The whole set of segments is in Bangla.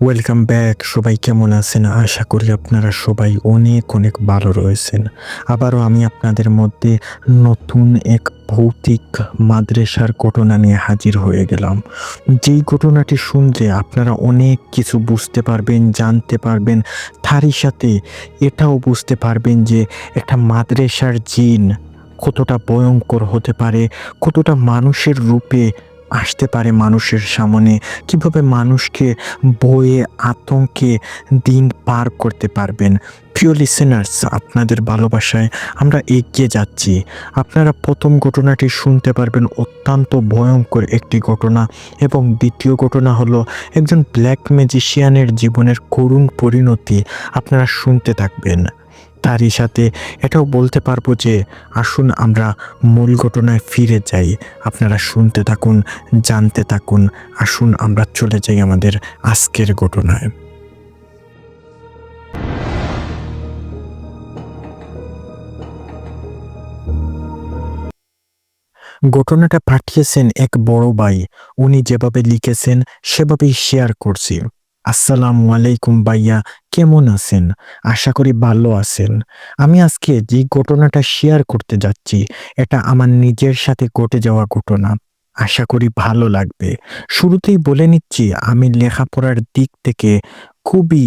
ওয়েলকাম ব্যাক সবাই কেমন আছেন? আশা করি আপনারা সবাই অনেক অনেক ভালো রয়েছেন। আবারও আমি আপনাদের মধ্যে নতুন এক ভৌতিক মাদ্রাসার ঘটনা নিয়ে হাজির হয়ে গেলাম। যেই ঘটনাটি শুনলে আপনারা অনেক কিছু বুঝতে পারবেন, জানতে পারবেন। তারই সাথে এটাও বুঝতে পারবেন যে একটা মাদ্রাসার জিন কতটা ভয়ঙ্কর হতে পারে, কতটা মানুষের রূপে আসতে পারে মানুষের সামনে। কীভাবে মানুষকে বয়ে আতঙ্কে দিন পার করতে পারবেন? প্রিয় লিসেনার্স আপনাদের ভালোবাসায় আমরা এগিয়ে যাচ্ছি। আপনারা প্রথম ঘটনাটি শুনতে পারবেন, অত্যন্ত ভয়ঙ্কর একটি ঘটনা। এবং দ্বিতীয় ঘটনা হলো একজন ব্ল্যাক ম্যাজিশিয়ানের জীবনের করুণ পরিণতি আপনারা শুনতে থাকবেন। তারই সাথে এটাও বলতে পারব যে, আসুন আমরা মূল ঘটনায় ফিরে যাই। আপনারা শুনতে থাকুন, জানতে থাকুন, আসুন আমরা চলে যাই আমাদের আজকের ঘটনায়। ঘটনাটা পাঠিয়েছেন এক বড় ভাই। উনি যেভাবে লিখেছেন, সেভাবেই শেয়ার করছি। আসসালামু আলাইকুম ভাইয়া, কেমন আছেন? আশা করি ভালো আছেন। আমি আজকে যে ঘটনাটা শেয়ার করতে যাচ্ছি, এটা আমার নিজের সাথে ঘটে যাওয়া ঘটনা। আশা করি ভালো লাগবে। শুরুতেই বলে নিচ্ছি, আমি লেখাপড়ার দিক থেকে খুবই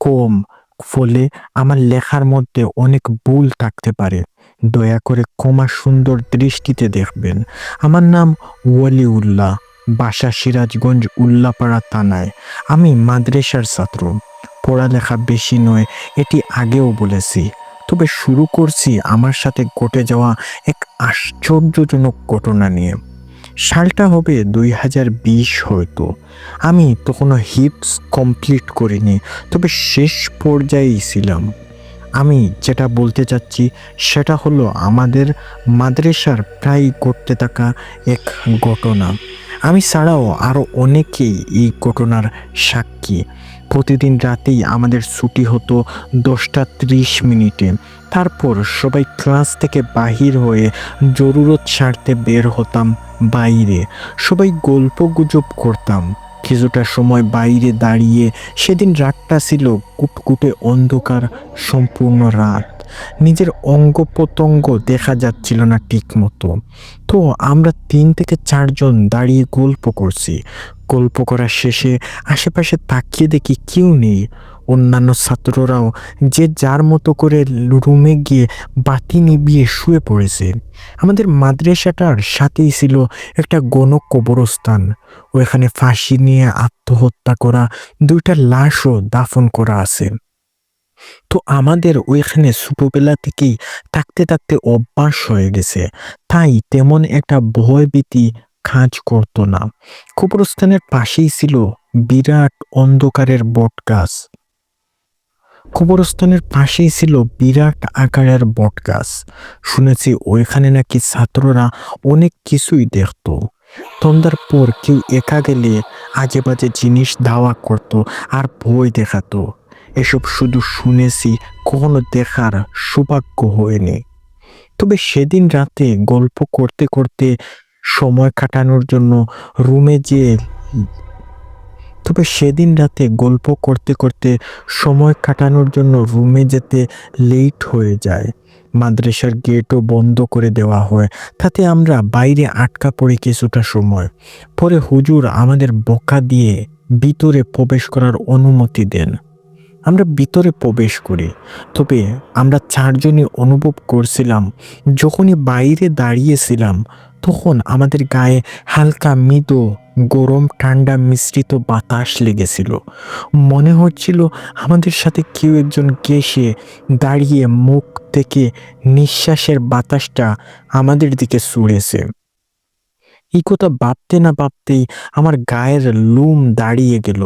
কম, ফলে আমার লেখার মধ্যে অনেক ভুল থাকতে পারে। দয়া করে ক্ষমা সুন্দর দৃষ্টিতে দেখবেন। আমার নাম ওয়ালিউল্লাহ। বাসা সিরাজগঞ্জ উল্লাপাড়া থানায়। আমি মাদ্রাসার ছাত্র। পড়ালেখা বেশি নয়, এটি আগেও বলেছি। তবে শুরু করছি আমার সাথে ঘটে যাওয়া এক আশ্চর্যজনক ঘটনা নিয়ে। সালটা হবে দুই হাজার বিশ হয়তো। আমি তখনও হিপস কমপ্লিট করিনি, তবে শেষ পর্যায়েই ছিলাম। আমি যেটা বলতে চাচ্ছি, সেটা হলো আমাদের মাদ্রাসার প্রায় ঘটতে থাকা এক ঘটনা। আমি ছাড়াও আরও অনেকেই এই ঘটনার সাক্ষী। প্রতিদিন রাতেই আমাদের ছুটি হতো দশটা ত্রিশ মিনিটে। তারপর সবাই ক্লাস থেকে বাহির হয়ে জরুরত সারতে বের হতাম বাইরে। সবাই গল্প গুজব করতাম। কিছুটা সময় বাইরে দাঁড়িয়ে সেদিন রাতটা ছিল কুটকুটে অন্ধকার, সম্পূর্ণ রাত। নিজের অঙ্গ প্রত্যঙ্গ দেখা যাচ্ছিল না ঠিক মতো তো আমরা তিন থেকে চারজন দাঁড়িয়ে গল্প করছি। গল্প করার শেষে আশেপাশে তাকিয়ে দেখি কেউ নেই। অন্যান্য ছাত্ররাও যে যার মতো করে রুমে গিয়ে বাতি নিবিয়ে শুয়ে পড়েছে। আমাদের মাদ্রাসাটার সাথেই ছিল একটা গণ কবরস্থান। ওখানে ফাঁসি নিয়ে আত্মহত্যা করা দুইটা লাশও দাফন করা আছে। তো আমাদের ওইখানে ছোটবেলা থেকেই থাকতে থাকতে অভ্যাস হয়ে গেছে। তাই তেমন একটা ভয়ভীতি কাজ করতো না। কবরস্থানের পাশেই ছিল বিরাট অন্ধকারের বট গাছ কবরস্থানের পাশেই ছিল বিরাট আকারের বট গাছ শুনেছি ওইখানে নাকি ছাত্ররা অনেক কিছুই দেখত। সন্ধ্যার পর কেউ একা গেলে আজে বাজে জিনিস ধাওয়া করত আর ভয় দেখাতো। এসব শুধু শুনেছি কখনো দেখার সৌভাগ্য হয়নি। তবে সেদিন রাতে গল্প করতে করতে সময় কাটানোর জন্য রুমে যে তবে সেদিন রাতে গল্প করতে করতে সময় কাটানোর জন্য রুমে যেতে লেট হয়ে যায়। মাদ্রাসার গেটও বন্ধ করে দেওয়া হয়, তাতে আমরা বাইরে আটকা পড়ি কিছুটা সময়। পরে হুজুর আমাদের বকা দিয়ে ভিতরে প্রবেশ করার অনুমতি দেন। আমরা ভিতরে প্রবেশ করি। তবে আমরা চারজনই অনুভব করছিলাম, যখনই বাইরে দাঁড়িয়েছিলাম, তখন আমাদের গায়ে হালকা মৃদু, গরম, ঠান্ডা মিশ্রিত বাতাস লেগেছিল। মনে হচ্ছিল আমাদের সাথে কেউ একজন গেসে দাঁড়িয়ে মুখ থেকে নিঃশ্বাসের বাতাসটা আমাদের দিকে ছুঁড়েছে এই কথা ভাবতে না ভাবতেই আমার গায়ের লুম দাঁড়িয়ে গেল।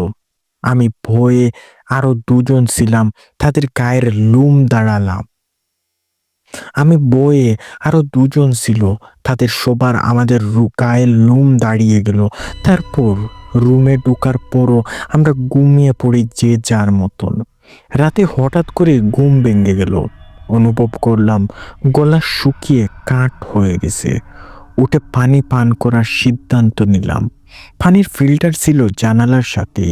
আমি ভয়ে আরও দুজন ছিলাম, তাদের গায়ের লুম দাঁড়ালাম। আমি বয়ে আরও দুজন ছিল, তাদের সবার আমাদের গায়ের লুম দাঁড়িয়ে গেল। তারপর রুমে ঢোকার পরও আমরা ঘুমিয়ে পড়ি যে যার মতন। রাতে হঠাৎ করে ঘুম ভেঙে গেল। অনুভব করলাম গলা শুকিয়ে কাঠ হয়ে গেছে। উঠে পানি পান করার সিদ্ধান্ত নিলাম। পানির ফিল্টার ছিল জানালার সাথে।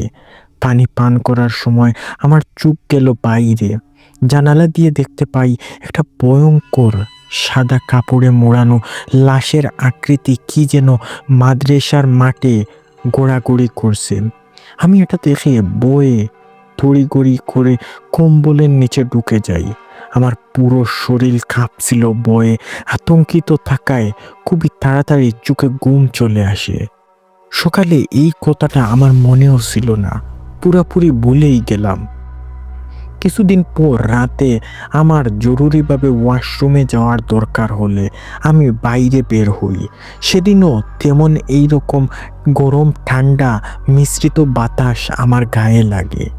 পানি পান করার সময় আমার চুপ গেল বাইরে। জানালা দিয়ে দেখতে পাই একটা ভয়ঙ্কর সাদা কাপড়ে মোড়ানো লাশের আকৃতি কি যেন মাদ্রাসার মাঠে গোড়াগড়ি করছে। আমি এটা দেখে বয়ে তড়িগড়ি করে কম্বলের নিচে ঢুকে যাই। আমার পুরো শরীর কাঁপছিল বয়ে, আতঙ্কিত থাকায় খুবই তাড়াতাড়ি চোখে ঘুম চলে আসে। সকালে এই কথাটা আমার মনেও ছিল না। পুরাপুরি ভুলেই গেলাম। কিছুদিন পর রাতে আমার জরুরিভাবে ওয়াশরুমে যাওয়ার দরকার হলে আমি বাইরে বের হই। সেদিনও তেমন এই রকম গরম, ঠান্ডা, মিশ্রিত বাতাস আমার গায়ে লাগে।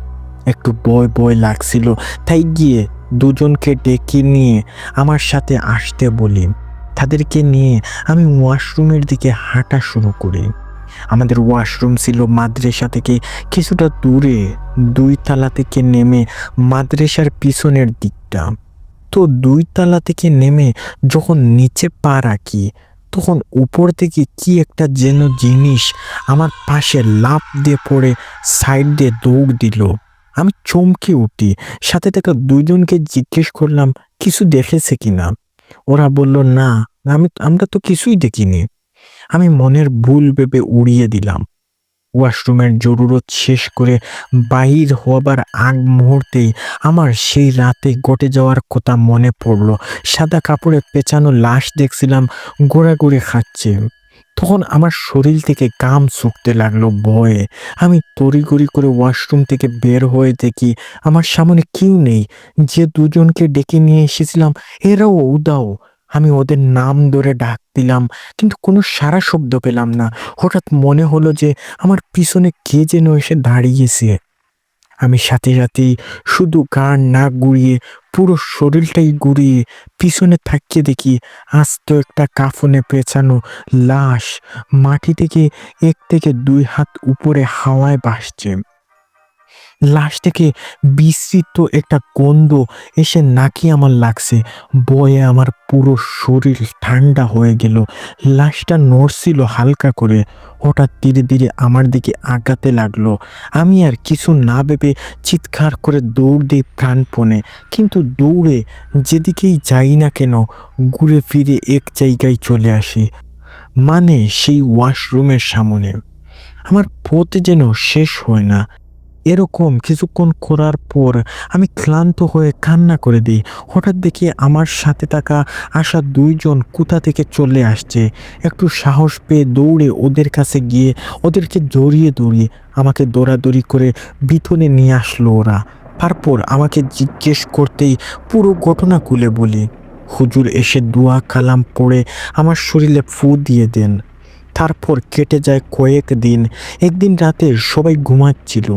একটু বয় বয় লাগছিল, তাই গিয়ে দুজনকে ডেকে নিয়ে আমার সাথে আসতে বলি। তাদেরকে নিয়ে আমি ওয়াশরুমের দিকে হাঁটা শুরু করি। আমাদের ওয়াশরুম ছিল মাদ্রাসা থেকে কিছুটা দূরে, দুই তালা থেকে নেমে মাদ্রাসার পিছনের দিকটা। তো দুই তালা থেকে নেমে যখন নিচে পা রাখি, তখন উপর থেকে কি একটা যেন জিনিস আমার পাশে লাফ দিয়ে পড়ে সাইড দিয়ে দৌড় দিল। আমি চমকে উঠি, সাথে থাকা দুইজনকে জিজ্ঞেস করলাম, কিছু দেখেছে কিনা? ওরা বলল, না, আমি, আমরা তো কিছুই দেখিনি। আমি মনের ভুল ভেবে উড়িয়ে দিলাম। ওয়াশরুমের জরুরত শেষ করে বাহির হবার আগ মুহূর্তেই আমার সেই রাতে ঘটে যাওয়ার কথা মনে পড়ল। সাদা কাপড়ে পেঁচানো লাশ দেখছিলাম গোড়াগড়ি খাচ্ছে। তখন আমার শরীর থেকে গাম শুকতে লাগল ভয়ে। আমি তড়িগড়ি করে ওয়াশরুম থেকে বের হয়ে দেখি আমার সামনে কেউ নেই। যে দুজনকে ডেকে নিয়ে এসেছিলাম, এরাও উদাও। আমি ওদের নাম ধরে ডাক দিলাম, কিন্তু কোনো সারা শব্দ পেলাম না। হঠাৎ মনে হলো যে আমার পিছনে কে যেন এসে দাঁড়িয়েছে। আমি সাথে সাথেই শুধু গান না গুড়িয়ে পুরো শরীরটাই গুড়িয়ে পিছনে থাকিয়ে দেখি আস্ত একটা কাফনে পেঁচানো লাশ মাটি থেকে এক থেকে দুই হাত উপরে হাওয়ায় ভাসছে। লাশ থেকে বিস্তৃত একটা গন্ধ এসে নাকি আমার লাগছে। বয়ে আমার পুরো শরীর ঠান্ডা হয়ে গেল। লাশটা নড়ছিল হালকা করে। হঠাৎ ধীরে ধীরে আমার দিকে আগাতে লাগল। আমি আর কিছু না ভেবে চিৎকার করে দৌড় দিই প্রাণপণে। কিন্তু দৌড়ে যেদিকেই যাই না কেন, ঘুরে ফিরে এক জায়গায় চলে আসি। মানে সেই ওয়াশরুমের সামনে। আমার পথ যেন শেষ হয় না। এরকম কিছুক্ষণ করার পর আমি ক্লান্ত হয়ে কান্না করে দিই। হঠাৎ দেখি আমার সাথে থাকা আসা দুইজন কোথা থেকে চলে আসছে। একটু সাহস পেয়ে দৌড়ে ওদের কাছে গিয়ে ওদেরকে জড়িয়ে দৌড়িয়ে আমাকে দৌড়াদৌড়ি করে বিথনে নিয়ে আসলো ওরা। তারপর আমাকে জিজ্ঞেস করতেই পুরো ঘটনা খুলে বলি। হুজুর এসে দোয়া কালাম পড়ে আমার শরীরে ফু দিয়ে দেন। তারপর কেটে যায় কয়েক দিন। একদিন রাতে সবাই ঘুমাচ্ছিল।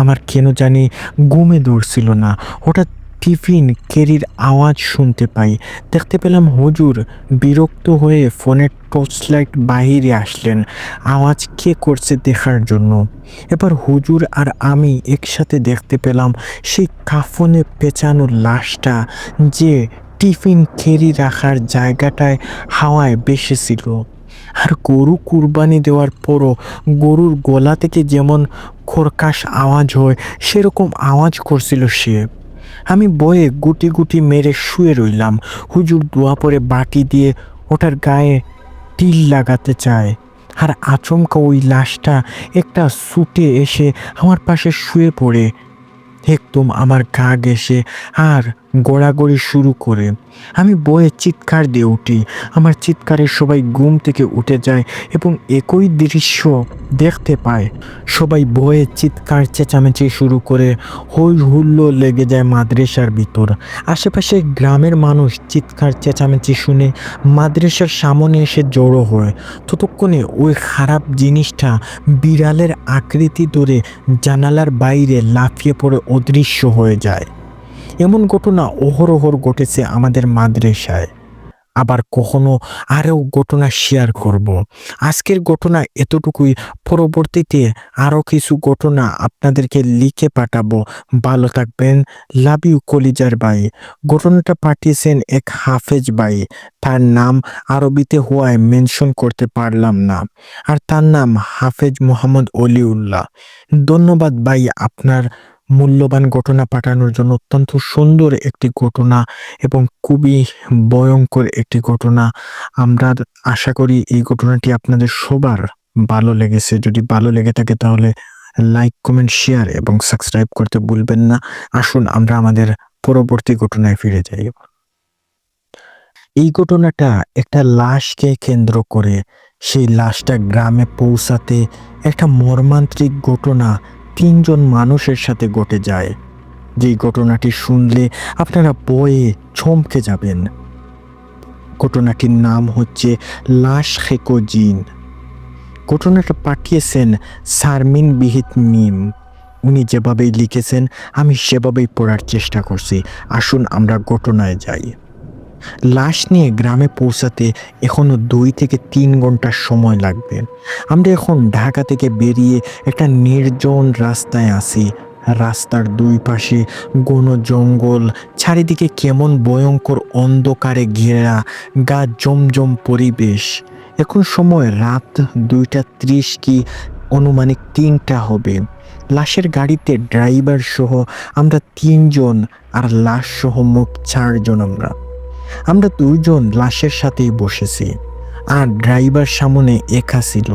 আমার কেন জানি ঘুমে ধরছিল না। হঠাৎ টিফিন কেরির আওয়াজ শুনতে পাই। দেখতে পেলাম হুজুর বিরক্ত হয়ে ফোনের টর্চ লাইট বাহিরে আসলেন। আওয়াজ কে করছে দেখার জন্য? এবার হুজুর আর আমি একসাথে দেখতে পেলাম সেই কাফনে পেঁচানো লাশটা যে টিফিন কেরি রাখার জায়গাটায় হাওয়ায় বেসেছিল। আর গরু কুরবানি দেওয়ার পরও গরুর গলা থেকে যেমন খোরকাশ আওয়াজ হয়, সেরকম আওয়াজ করছিল সে। আমি বয়ে গুটি গুটি মেরে শুয়ে রইলাম। হুজুর দোয়া পরে বাটি দিয়ে ওটার গায়ে তিল লাগাতে চায়। আর আচমকা ওই লাশটা একটা সুটে এসে আমার পাশে শুয়ে পড়ে। একদম আমার গা ঘেসে আর গড়াগড়ি শুরু করে। আমি বয়ে চিৎকার দিয়ে উঠি। আমার চিৎকারে সবাই ঘুম থেকে উঠে যায় এবং একই দৃশ্য দেখতে পায়। সবাই বয়ে চিৎকার চেঁচামেচি শুরু করে। হই হুল্লো লেগে যায় মাদ্রাসার ভিতর। আশেপাশে গ্রামের মানুষ চিৎকার চেঁচামেচি শুনে মাদ্রাসার সামনে এসে জড়ো হয়। ততক্ষণে ওই খারাপ জিনিসটা বিড়ালের আকৃতি ধরে জানালার বাইরে লাফিয়ে পড়ে অদৃশ্য হয়ে যায়। এমন ঘটনা অহরহর ঘটেছে আমাদের মাদ্রাসায়। আবার কখনো আরও ঘটনা শেয়ার করব। আজকের ঘটনা এতটুকুই। পরবর্তীতে আরও কিছু ঘটনা আপনাদেরকে লিখে পাঠাবো। ভালো থাকবেন। লাভ ইউ কলিজার বাই ঘটনাটা পাঠিয়েছেন এক হাফেজ বাই তার নাম আরবিতে হওয়ায় মেনশন করতে পারলাম না। আর তার নাম হাফেজ মোহাম্মদ অলিউল্লাহ। ধন্যবাদ ভাই আপনার মূল্যবান ঘটনা পাঠানোর জন্য অত্যন্ত সুন্দর একটি ঘটনা এবং খুবই ভয়ঙ্কর একটি ঘটনা। আমরা আশা করি এই ঘটনাটি আপনাদের সবার ভালো লেগেছে। যদি ভালো লেগে থাকে তাহলে লাইক, কমেন্ট, শেয়ার এবং সাবস্ক্রাইব করতে ভুলবেন না। আসুন আমরা আমাদের পরবর্তী ঘটনায় ফিরে যাই। এই ঘটনাটা একটা লাশকে কেন্দ্র করে সেই লাশটা গ্রামে পৌঁছাতে একটা মর্মান্তিক ঘটনা তিনজন মানুষের সাথে ঘটে যায়। যেই ঘটনাটি শুনলে আপনারা বয়ে চমকে যাবেন। ঘটনাটির নাম হচ্ছে লাশ খেকো জিন ঘটনাটা পাঠিয়েছেন সারমিন বিহিত মিম। উনি যেভাবেই লিখেছেন, আমি সেভাবেই পড়ার চেষ্টা করছি। আসুন আমরা ঘটনায় যাই। লাশ নিয়ে গ্রামে পৌঁছাতে এখনও দুই থেকে তিন ঘণ্টার সময় লাগবে। আমরা এখন ঢাকা থেকে বেরিয়ে একটা নির্জন রাস্তায় আসি রাস্তার দুই পাশে ঘন জঙ্গল, চারিদিকে কেমন ভয়ঙ্কর অন্ধকারে ঘেরা, গা জমজম পরিবেশ। এখন সময় রাত দুইটা ত্রিশ কি অনুমানিক তিনটা হবে। লাশের গাড়িতে ড্রাইভার সহ আমরা তিনজন আর লাশ সহ মোট চারজন আমরা। আমরা দুইজন লাশের সাথেই বসেছি, আর ড্রাইভার সামনে একা ছিল।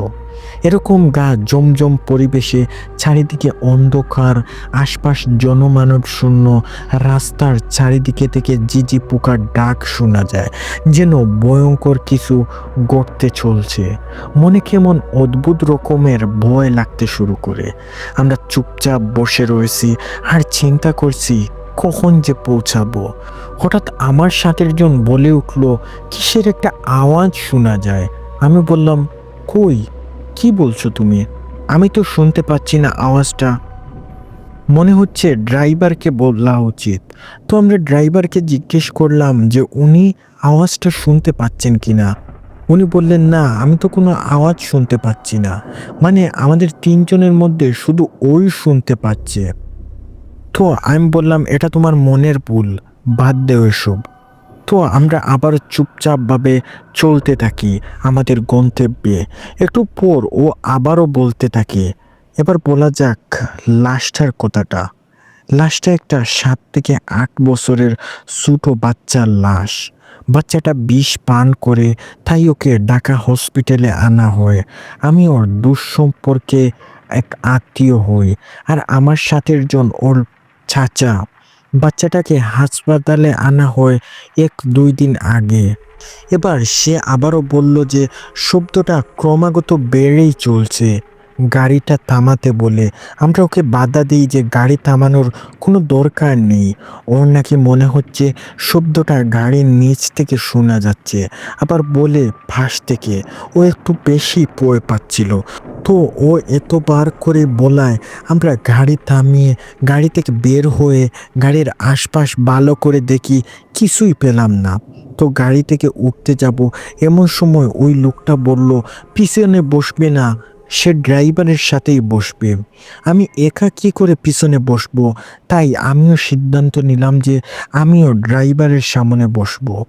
এরকম গা জমজম পরিবেশে চারিদিকে অন্ধকার, আশপাশ জনমানব শূন্য, রাস্তার চারিদিকে থেকে জিজি পোকার ডাক শোনা যায়, যেন ভয়ঙ্কর কিছু গড়তে চলছে। মনে কেমন অদ্ভুত রকমের ভয় লাগতে শুরু করে। আমরা চুপচাপ বসে রয়েছি আর চিন্তা করছি কখন যে পৌঁছাবো? হঠাৎ আমার সাথের জন বলে উঠল, কিসের একটা আওয়াজ শোনা যায়? আমি বললাম, কই? কি বলছো তুমি? আমি তো শুনতে পাচ্ছি না আওয়াজটা। মনে হচ্ছে ড্রাইভারকে বলা উচিত। তো আমরা ড্রাইভারকে জিজ্ঞেস করলাম যে উনি আওয়াজটা শুনতে পাচ্ছেন কি না উনি বললেন, না, আমি তো কোনো আওয়াজ শুনতে পাচ্ছি না। মানে আমাদের তিনজনের মধ্যে শুধু ওই শুনতে পাচ্ছে। তো আমি বললাম, এটা তোমার মনের ভুল, বাদ দেও এসব। তো আমরা আবার চুপচাপভাবে চলতে থাকি আমাদের গন্তব্যে। একটু পর ও আবারও বলতে থাকে, এবার বলা যাক, লাশটার কথাটা। লাশটা একটা সাত থেকে আট বছরের ছোটো বাচ্চার লাশ। বাচ্চাটা বিষ পান করে তাই ওকে ঢাকা হসপিটালে আনা হয়। আমি ওর দুঃসম্পর্কে এক আত্মীয় হই আর আমার সাথের জন ওর চাচা, বাচ্চাটাকে হাসপাতালে আনা হয় এক দুই দিন আগে। এবার সে আবারও বলল যে শব্দটা ক্রমাগত বেড়েই চলছে। গাড়িটা থামাতে বলে আমরা ওকে বাধা দিই যে গাড়ি থামানোর কোনো দরকার নেই। ওর নাকি মনে হচ্ছে শব্দটা গাড়ির নিচ থেকে শোনা যাচ্ছে। আবার বলে ফাঁস থেকে। ও একটু বেশি পয়ে পাচ্ছিল। তো ও এতবার করে বলায় আমরা গাড়ি থামিয়ে গাড়ি থেকে বের হয়ে গাড়ির আশপাশ ভালো করে দেখি কিছুই পেলাম না। তো গাড়ি থেকে উঠতে যাব। এমন সময় ওই লোকটা বলল, পিছনে বসবে না। সে ড্রাইভারের সাথেই বসবে। আমি একা কি করে পিছনে বসবো? তাই আমিও সিদ্ধান্ত নিলাম যে আমিও ড্রাইভারের সামনে বসবো।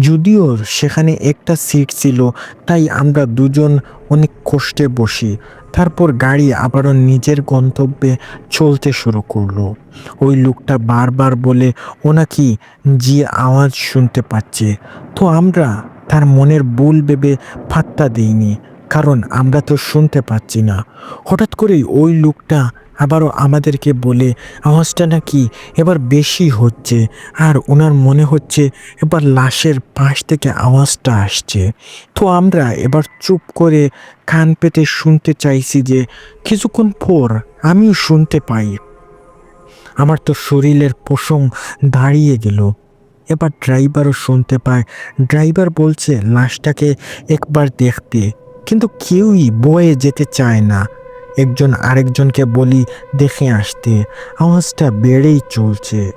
যদিও সেখানে একটা সিট ছিল, তাই আমরা দুজন অনেক কষ্টে বসি। তারপর গাড়ি আবারও নিজের গন্তব্যে চলতে শুরু করল। ওই লোকটা বারবার বলে, ও নাকি যে আওয়াজ শুনতে পাচ্ছে। তো আমরা তার মনের ভুল ভেবে ফাত্তা দিইনি। কারণ আমরা তো শুনতে পাচ্ছি না। হঠাৎ করেই ওই লোকটা আবারও আমাদেরকে বলে, আওয়াজটা নাকি এবার বেশি হচ্ছে। আর ওনার মনে হচ্ছে এবার লাশের পাশ থেকে আওয়াজটা আসছে। তো আমরা এবার চুপ করে কান পেতে শুনতে চাইছি যে, কিছুক্ষণ পর আমিও শুনতে পাই। আমার তো শরীরের পোষণ দাঁড়িয়ে গেল। এবার ড্রাইভারও শুনতে পায়। ড্রাইভার বলছে, লাশটাকে একবার দেখতে। কিন্তু কেউই বয়ে যেতে চায় না। একজন আরেকজনকে বলি, দেখে আসতে, আওয়াজটা বেড়েই চলছে।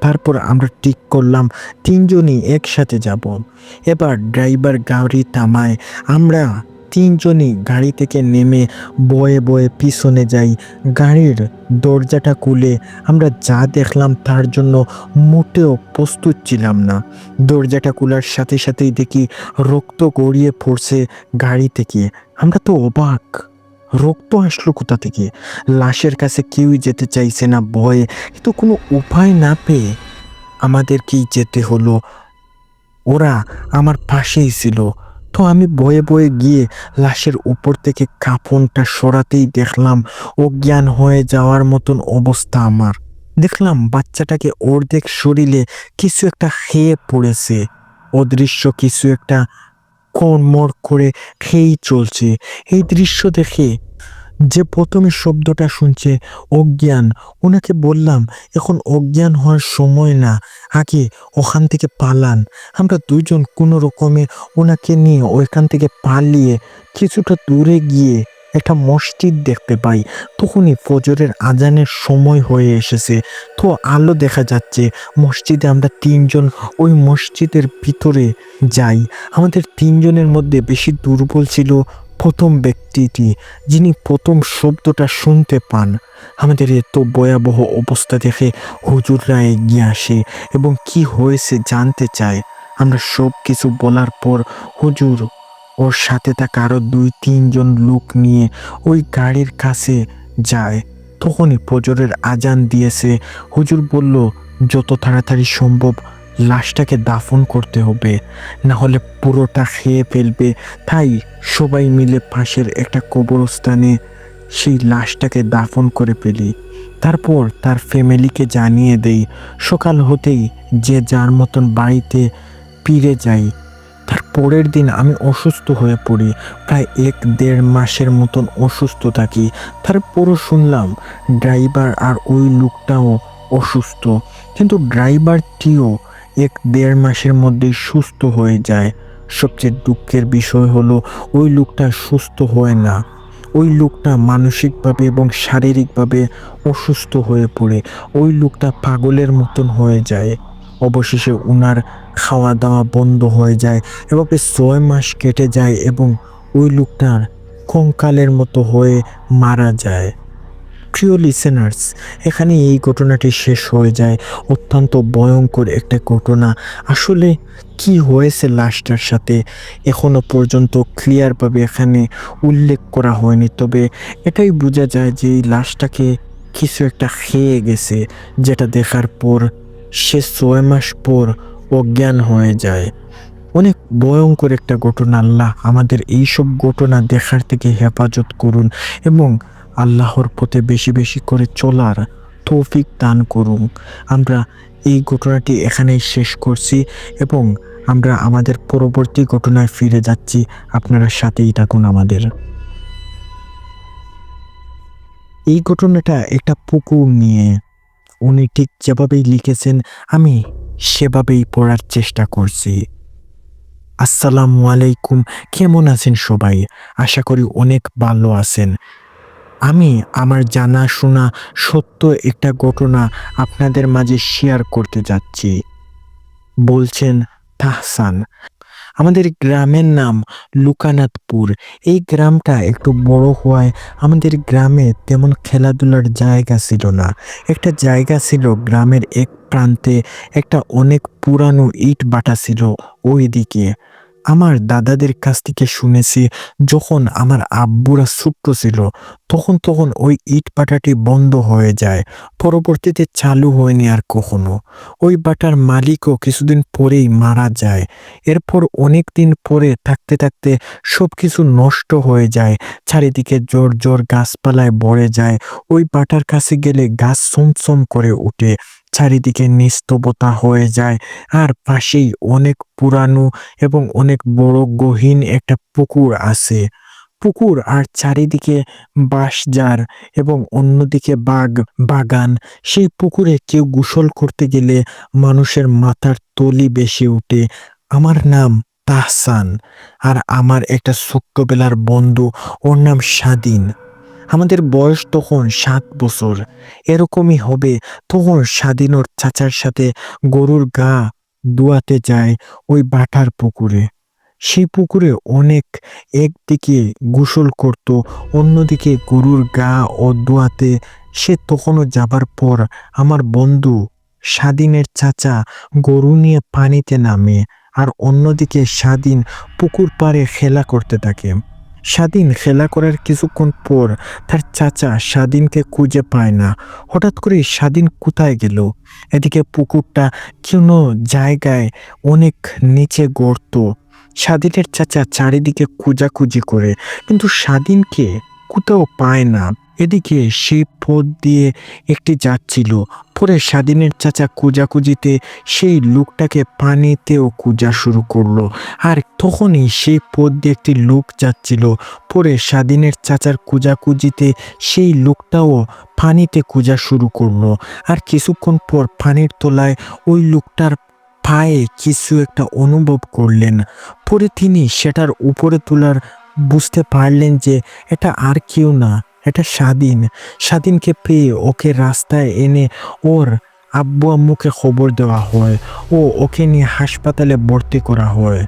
তারপর আমরা ঠিক করলাম, তিনজনই একসাথে যাব। এবার ড্রাইভার গাড়ি থামায়, আমরা তিনজনই গাড়ি থেকে নেমে বয়ে বয়ে পিছনে যাই। গাড়ির দরজাটা খুলে আমরা যা দেখলাম তার জন্য মোটেও প্রস্তুত ছিলাম না। দরজাটা খোলার সাথে সাথেই দেখি রক্ত গড়িয়ে পড়ছে গাড়ি থেকে। আমরা তো অবাক। রক্ত আসলো কোথা থেকে? লাশের কাছে কেউই যেতে চাইছে না ভয়ে। কিন্তু কোনো উপায় না পেয়ে আমাদেরকেই যেতে হলো। ওরা আমার পাশেই ছিল। তো আমি বয়ে বয়ে গিয়ে লাশের উপর থেকে কাপনটা সরাতেই দেখলাম, অজ্ঞান হয়ে যাওয়ার মতন অবস্থা আমার। দেখলাম বাচ্চাটাকে অর্ধেক শরীরে কিছু একটা খেয়ে পড়েছে। অদৃশ্য কিছু একটা কর্মর করে খেয়েই চলছে। এই দৃশ্য দেখে যে প্রথমে শব্দটা শুনছে, অজ্ঞান, ওনাকে বললাম, এখন অজ্ঞান হওয়ার সময় না, আগে ওখান থেকে পালান। আমরা দুইজন কোনো রকমে ওনাকে নিয়ে ওইখান থেকে পালিয়ে কিছুটা দূরে গিয়ে একটা মসজিদ দেখতে পাই। তখনই ফজরের আজানের সময় হয়ে এসেছে। তো আলো দেখা যাচ্ছে, মসজিদে আমরা তিনজন, ওই মসজিদের ভিতরে যাই। আমাদের তিনজনের মধ্যে বেশি দুর্বল ছিল প্রথম ব্যক্তিটি যিনি প্রথম শব্দটা শুনতে পান, আমাদের এত ভয়াবহ অবস্থা দেখে হুজুররা এগিয়ে আসে এবং কি হয়েছে জানতে চায়। আমরা সব কিছু বলার পর হুজুর ওর সাথে থাকা আরও দুই, তিনজন লোক নিয়ে ওই গাড়ির কাছে যায়। তখনই ফজরের আজান দিয়েছে। হুজুর বলল, যত তাড়াতাড়ি সম্ভব লাশটাকে দাফন করতে হবে, না হলে পুরোটা খেয়ে ফেলবে। তাই সবাই মিলে পাশের একটা কবরস্থানে সেই লাশটাকে দাফন করে ফেলি। তারপর তার ফ্যামিলিকে জানিয়ে দেই, সকাল হতেই যে যার মতন বাড়িতে ফিরে যাই। তার পরের দিন আমি অসুস্থ হয়ে পড়ি, প্রায় এক দেড় মাসের মতন অসুস্থ থাকি। তারপরও শুনলাম ড্রাইভার আর ওই লোকটাও অসুস্থ। কিন্তু ড্রাইভারটিও এক দেড় মাসের মধ্যেই সুস্থ হয়ে যায়। সবচেয়ে দুঃখের বিষয় হলো, ওই লোকটা সুস্থ হয় না। ওই লোকটা মানসিকভাবে এবং শারীরিকভাবে অসুস্থ হয়ে পড়ে। ওই লোকটা পাগলের মতন হয়ে যায়। অবশেষে উনার খাওয়া দাওয়া বন্ধ হয়ে যায় এভাবে ছয় মাস কেটে যায় এবং ওই লোকটার কঙ্কালের মতো হয়ে মারা যায়। প্রিয় লিসেনার্স এখানে এই ঘটনাটি শেষ হয়ে যায়। অত্যন্ত ভয়ঙ্কর একটা ঘটনা। আসলে কি হয়েছে লাশটার সাথে? এখনও পর্যন্ত ক্লিয়ারভাবে এখানে উল্লেখ করা হয়নি। তবে এটাই বোঝা যায় যে এই লাশটাকে কিছু একটা খেয়ে গেছে, যেটা দেখার পর সে ছয় মাস পর অজ্ঞান হয়ে যায়। অনেক ভয়ঙ্কর একটা ঘটনা। আল্লাহ আমাদের এইসব ঘটনা দেখার থেকে হেফাজত করুন এবং আল্লাহর পথে বেশি বেশি করে চলার তৌফিক দান করুন। আমরা এই ঘটনাটি এখানেই শেষ করছি এবং আমরা আমাদের পরবর্তী ঘটনায় ফিরে যাচ্ছি। আপনারা সাথেই থাকুন আমাদের। এই ঘটনাটা একটা পুকুর নিয়ে উনি ঠিক যেভাবেই লিখেছেন, আমি সেভাবেই পড়ার চেষ্টা করছি। আসসালামু আলাইকুম, কেমন আছেন সবাই? আশা করি অনেক ভালো আছেন। আমি আমার জানা শোনা সত্য একটা ঘটনা আপনাদের মাঝে শেয়ার করতে যাচ্ছি। বলছেন তাহসান। আমাদের গ্রামের নাম লুকানাথপুর। এই গ্রামটা একটু বড় হওয়ায় আমাদের গ্রামে তেমন খেলাধুলার জায়গা ছিল না। একটা জায়গা ছিল গ্রামের এক প্রান্তে, একটা অনেক পুরানো ইট বাটা ছিল ওই দিকে আমার দাদাদের কাছ থেকে শুনেছি, যখন আমার আব্বুরা ছোট্ট ছিল, তখন তখন ওই ইট বাটাটি বন্ধ হয়ে যায়, পরবর্তীতে চালু হয়নি আর কখনো। ওই বাটার মালিকও কিছুদিন পরেই মারা যায়। এরপর অনেক দিন পরে থাকতে থাকতে সব কিছু নষ্ট হয়ে যায়, চারিদিকে জোর জোর গাছপালায় ভরে যায়, ওই বাটার কাছে গেলে গাছ সমসম করে উঠে। চারিদিকে নিস্তবতা হয়ে যায়। আর পাশেই অনেক পুরানো এবং অনেক বড় গহীন একটা পুকুর আছে। পুকুর আর চারিদিকে বাঁশঝার এবং অন্যদিকে বাগ বাগান। সেই পুকুরে কেউ গোসল করতে গেলে মানুষের মাথার তলি বেশি উঠে। আমার নাম তাহসান আর আমার একটা ছোট্টবেলার বন্ধু, ওর নাম স্বাধীন। আমাদের বয়স তখন সাত বছর। এরকমই হবে। তখন স্বাধীনর চাচার সাথে গরুর গা দুয়াতে যায় ওই বাটার পুকুরে। সেই পুকুরে অনেক একদিকে গোসল করত, অন্যদিকে গরুর গা ও দোয়াতে। সে তখনও যাবার পর আমার বন্ধু, স্বাধীনের চাচা, গরু নিয়ে পানিতে নামে আর অন্যদিকে স্বাধীন পুকুর পাড়ে খেলা করতে থাকে। স্বাধীন খেলা করার কিছুক্ষণ পর তার চাচা স্বাধীনকে খুঁজে পায় না। হঠাৎ করে স্বাধীন কোথায় গেল? এদিকে পুকুরটা কোনো জায়গায় অনেক নিচে গড়ত স্বাধীনের চাচা চারিদিকে খোঁজাখুঁজি করে, কিন্তু স্বাধীনকে কোথাও পায় না। এদিকে সেই পথ দিয়ে একটি যাচ্ছিল পরে স্বাধীনের চাচা কুজাকুজিতে সেই লোকটাকে পানিতেও কুজা শুরু করল। আর তখনই সেই পথ দিয়ে একটি লোক যাচ্ছিল। পরে স্বাধীনের চাচার কুজাকুজিতে সেই লোকটাও পানিতে কুজা শুরু করল। আর কিছুক্ষণ পর পানির তলায় ওই লোকটার পায়ে কিছু একটা অনুভব করলেন। পরে তিনি সেটার উপরে তোলার বুঝতে পারলেন যে এটা আর কেউ না। এটা স্বাধীন। স্বাধীনকে পেয়ে ওকে রাস্তায় এনে ওর আব্বু আম্মুকে খবর দেওয়া হয় ও ওকে নিয়ে হাসপাতালে ভর্তি করা হয়।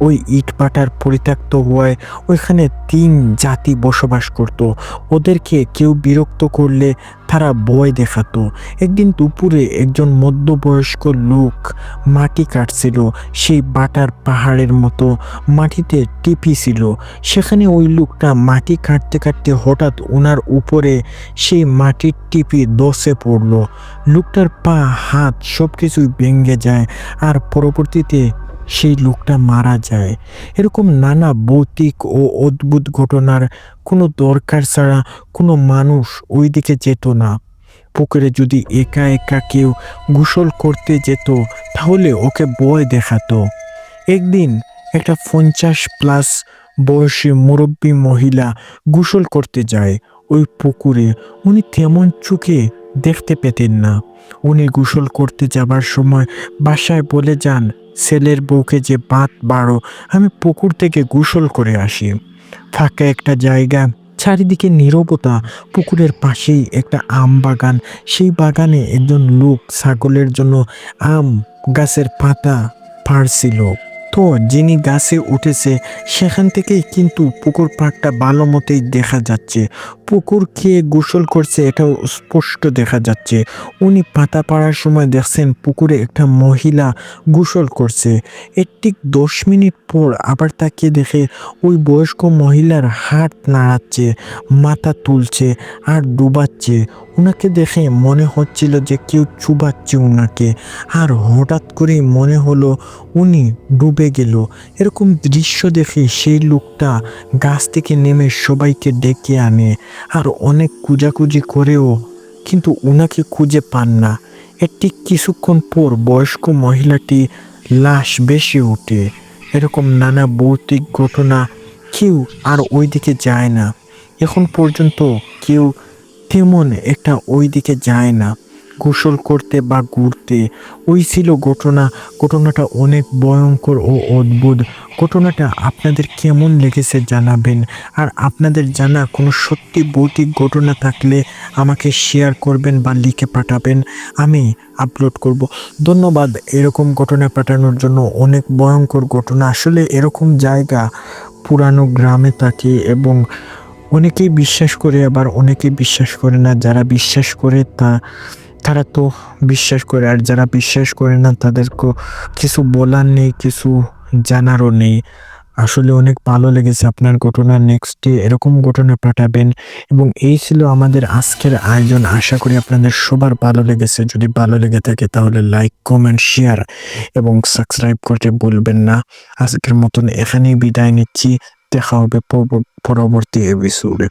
ওই ইট ইটপাটার পরিত্যক্ত হওয়ায় ওইখানে তিন জাতি বসবাস করত। ওদেরকে কেউ বিরক্ত করলে তারা বয় দেখাতো। একদিন দুপুরে একজন মধ্যবয়স্ক লোক মাটি কাটছিল, সেই বাটার পাহাড়ের মতো মাটিতে টিপি ছিল। সেখানে ওই লোকটা মাটি কাটতে কাটতে হঠাৎ ওনার উপরে সেই মাটির টিপি দশে পড়ল। লোকটার পা, হাত সব কিছুই ভেঙে যায় আর পরবর্তীতে সেই লোকটা মারা যায়। এরকম নানা ভৌতিক ও অদ্ভুত ঘটনার কোনো দরকার ছাড়া কোনো মানুষ ওই দিকে যেত না। পুকুরে যদি একা একা কেউ গোসল করতে যেত, তাহলে ওকে বয় দেখাতো। একদিন একটা পঞ্চাশ প্লাস বয়সী মুরব্বী মহিলা গোসল করতে যায় ওই পুকুরে। উনি তেমন চোখে দেখতে পেতেন না। উনি গোসল করতে যাবার সময় বাসায় বলে যান ছেলের বউকে যে বাত বাড়ো আমি পুকুর থেকে গোসল করে আসি। ফাঁকা একটা জায়গা, চারিদিকে নীরবতা, পুকুরের পাশেই একটা আম বাগান। সেই বাগানে একজন লোক ছাগলের জন্য আম গাছের পাতা পাড়ছিল। তো যিনি গাছে উঠেছে, সেখান থেকেই কিন্তু পুকুর পাড়টা ভালো মতোই দেখা যাচ্ছে। পুকুর খেয়ে গোসল করছে এটাও স্পষ্ট দেখা যাচ্ছে। উনি পাতা পাড়ার সময় দেখছেন পুকুরে একটা মহিলা গোসল করছে। এর ঠিক দশ মিনিট পর আবার তাকে দেখে ওই বয়স্ক মহিলার হাত নাড়াচ্ছে, মাথা তুলছে আর ডুবাচ্ছে। ওনাকে দেখে মনে হচ্ছিল যে কেউ চুবাচ্ছে ওনাকে আর হঠাৎ করেই মনে হলো উনি ডুবে গেল। এরকম দৃশ্য দেখে সেই লোকটা গাছ থেকে নেমে সবাইকে ডেকে আনে আর অনেক কুজাকুজি করেও কিন্তু ওনাকে খুঁজে পান না। ঠিক কিছুক্ষণ পর বয়স্ক মহিলাটি লাশ বেশি ওঠে। এরকম নানা ভৌতিক ঘটনা কেউ আর ওইদিকে যায় না। এখন পর্যন্ত কেউ তেমন একটা ওই দিকে যায় না। গোসল করতে বা ঘুরতে। ওই ছিল ঘটনা। ঘটনাটা অনেক ভয়ঙ্কর ও অদ্ভুত। ঘটনাটা আপনাদের কেমন লেগেছে জানাবেন। আর আপনাদের জানা কোনো সত্যি ভৌতিক ঘটনা থাকলে আমাকে শেয়ার করবেন বা লিখে পাঠাবেন। আমি আপলোড করব। ধন্যবাদ। এরকম ঘটনা পাঠানোর জন্য অনেক ভয়ঙ্কর ঘটনা। আসলে এরকম জায়গা পুরানো গ্রামে থাকে এবং অনেকেই বিশ্বাস করে, আবার অনেকেই বিশ্বাস করে না। যারা বিশ্বাস করে তা তারা তো বিশ্বাস করে, আর যারা বিশ্বাস করে না তাদেরকে কিছু বলার নেই, কিছু জানারও নেই। আসলে অনেক ভালো লেগেছে আপনার ঘটনা। নেক্সট ডে এরকম ঘটনা পাঠাবেন। এবং এই ছিল আমাদের আজকের আয়োজন। আশা করি আপনাদের সবার ভালো লেগেছে। যদি ভালো লেগে থাকে, তাহলে লাইক কমেন্ট শেয়ার এবং সাবস্ক্রাইব করতে ভুলবেন না। আজকের মতন এখানেই বিদায় নিচ্ছি। দেখা হবে পরবর্তী এপিসোডে